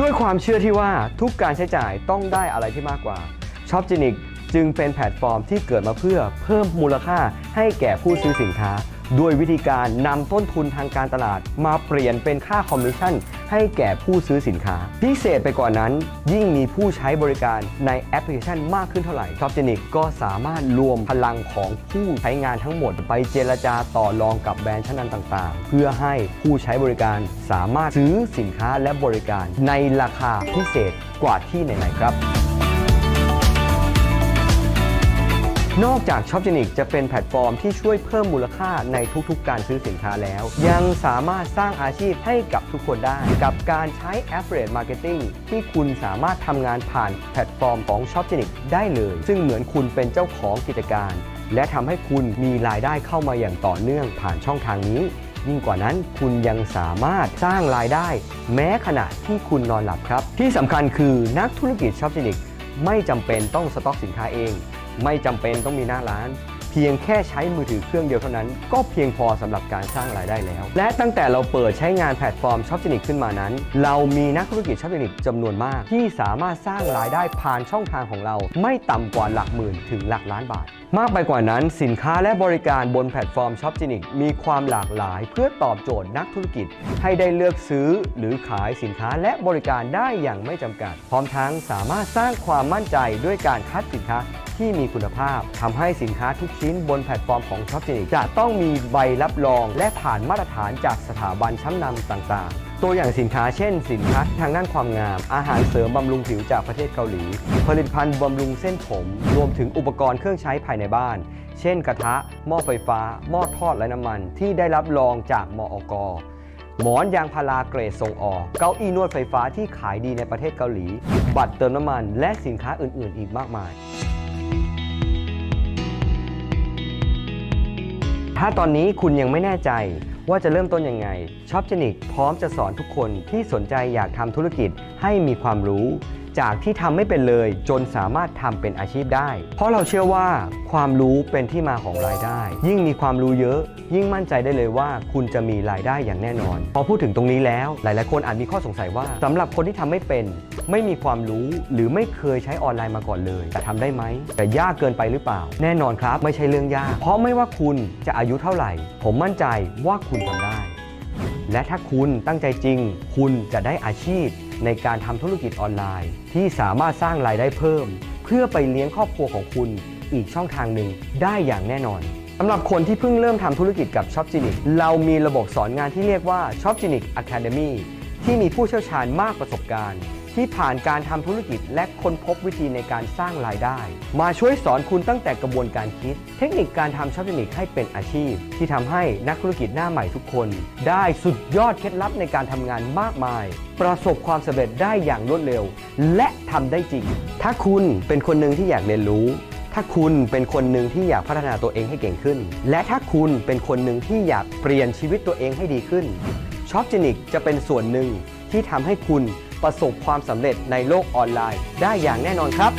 ด้วยความเชื่อที่ว่าทุกการใช้จ่ายต้องได้อะไรที่มากกว่าช็อปจินิกจึงเป็นแพลตฟอร์มที่เกิดมาเพื่อเพิ่มมูลค่าให้แก่ผู้ซื้อสินค้า ด้วยวิธีการนำต้นทุนทางการตลาด มาเปลี่ยนเป็นค่าคอมมิชชั่น ให้แก่ผู้ซื้อสินค้า พิเศษไปกว่านั้น ยิ่งมีผู้ใช้บริการในแอปพลิเคชันมากขึ้นเท่าไหร่ช็อปจินิกก็สามารถรวมพลังของผู้ใช้งานทั้งหมด ไปเจรจาต่อรองกับแบรนด์ชั้นนำต่างๆ เพื่อให้ผู้ใช้บริการสามารถซื้อสินค้าและบริการในราคาพิเศษกว่าที่ไหนๆครับ นอกจากช็อปจินิกจะเป็นแพลตฟอร์มที่ช่วยเพิ่มมูลค่าในทุกๆ การซื้อสินค้าแล้ว ยังสามารถสร้างอาชีพให้กับทุกคนได้ กับการใช้ Affiliate Marketing ที่คุณสามารถทำงานผ่านแพลตฟอร์มของช็อปจินิกได้เลย ซึ่งเหมือนคุณเป็นเจ้าของกิจการ และทำให้คุณมีรายได้เข้ามาอย่างต่อเนื่องผ่านช่องทางนี้ ยิ่งกว่านั้นคุณยังสามารถสร้างรายได้ แม้ขณะที่คุณนอนหลับครับ ที่สำคัญคือนักธุรกิจช็อปจินิกไม่จำเป็นต้องสต็อกสินค้าเอง ไม่จำเป็นต้องมีหน้าร้าน เพียงแค่ใช้มือถือเครื่องเดียวเท่านั้น ก็เพียงพอสำหรับการสร้างรายได้แล้ว และตั้งแต่เราเปิดใช้งานแพลตฟอร์มช็อปจินิกขึ้นมานั้น เรามีนักธุรกิจช็อปจินิกจำนวนมาก ที่สามารถสร้างรายได้ผ่านช่องทางของเรา ไม่ต่ำกว่าหลักหมื่นถึงหลักล้านบาท มากไปกว่านั้นสินค้าและบริการบนแพลตฟอร์มช็อปจินิกมีความหลากหลาย เพื่อตอบโจทย์นักธุรกิจ ให้ได้เลือกซื้อหรือขายสินค้าและบริการได้อย่างไม่จำกัด พร้อมทั้งสามารถสร้างความมั่นใจด้วยการคัดสินค้า ที่มีคุณภาพทำให้สินค้าทุกชิ้นบนแพลตฟอร์มของช็อปจินิกจะต้องมีใบรับรอง และผ่านมาตรฐานจากสถาบันชั้นนำต่าง ๆตัวอย่างสินค้าเช่น สินค้าทางด้านความงาม อาหารเสริมบำรุงผิวจากประเทศเกาหลี ผลิตภัณฑ์บำรุงเส้นผม รวมถึงอุปกรณ์เครื่องใช้ภายในบ้าน เช่นกระทะ หม้อไฟฟ้า หม้อทอดและน้ำมัน ที่ได้รับรองจากมอกหมอนยางพาราเกรดส่งออก เก้าอี้นวดไฟฟ้าที่ขายดีในประเทศเกาหลี บัตรเติมน้ำมัน และสินค้าอื่น ๆ อีกมากมาย ถ้าตอนนี้คุณยังไม่แน่ใจว่าจะเริ่มต้นยังไงช็อปเจนิกพร้อมจะสอนทุกคนที่สนใจอยากทำธุรกิจให้มีความรู้ จากที่ทำไม่เป็นเลย จนสามารถทำเป็นอาชีพได้ เพราะเราเชื่อว่าความรู้เป็นที่มาของรายได้ ยิ่งมีความรู้เยอะ ยิ่งมั่นใจได้เลยว่าคุณจะมีรายได้อย่างแน่นอน พอพูดถึงตรงนี้แล้ว หลาย ๆ คนอาจมีข้อสงสัยว่าสำหรับคนที่ทำไม่เป็น ไม่มีความรู้หรือไม่เคยใช้ออนไลน์มาก่อนเลย แต่ทำได้ไหมแต่ยากเกินไปหรือเปล่า แน่นอนครับ ไม่ใช่เรื่องยาก เพราะไม่ว่าคุณจะอายุเท่าไหร่ ผมมั่นใจว่าคุณทำได้ และถ้าคุณตั้งใจจริง คุณจะได้อาชีพ ในการทำธุรกิจออนไลน์ ที่สามารถสร้างรายได้เพิ่ม เพื่อไปเลี้ยงครอบครัวของคุณอีกช่องทางหนึ่งได้อย่างแน่นอนสำหรับคนที่เพิ่งเริ่มทำธุรกิจกับ Shop g e n i c เรามีระบบสอนงานที่เรียกว่า Shop g e n i c Academy ที่มีผู้เชี่ยวชาญมากประสบการณ์ ที่ผ่านการทำธุรกิจและค้นพบวิธีในการสร้างรายได้ มาช่วยสอนคุณตั้งแต่กระบวนการคิด เทคนิคการทำช็อปเทคนิคให้เป็นอาชีพ ที่ทำให้นักธุรกิจหน้าใหม่ทุกคน ได้สุดยอดเคล็ดลับในการทำงานมากมาย ประสบความสำเร็จได้อย่างรวดเร็ว และทำได้จริง ถ้าคุณเป็นคนหนึ่งที่อยากเรียนรู้ถ้าคุณเป็นคนหนึ่งที่อยากพัฒนาตัวเองให้เก่งขึ้น และถ้าคุณเป็นคนหนึ่งที่อยากเปลี่ยนชีวิตตัวเองให้ดีขึ้นช็อปจินิกจะเป็นส่วนหนึ่งที่ทำให้คุณ ประสบความสำเร็จในโลกออนไลน์ ได้อย่างแน่นอนครับ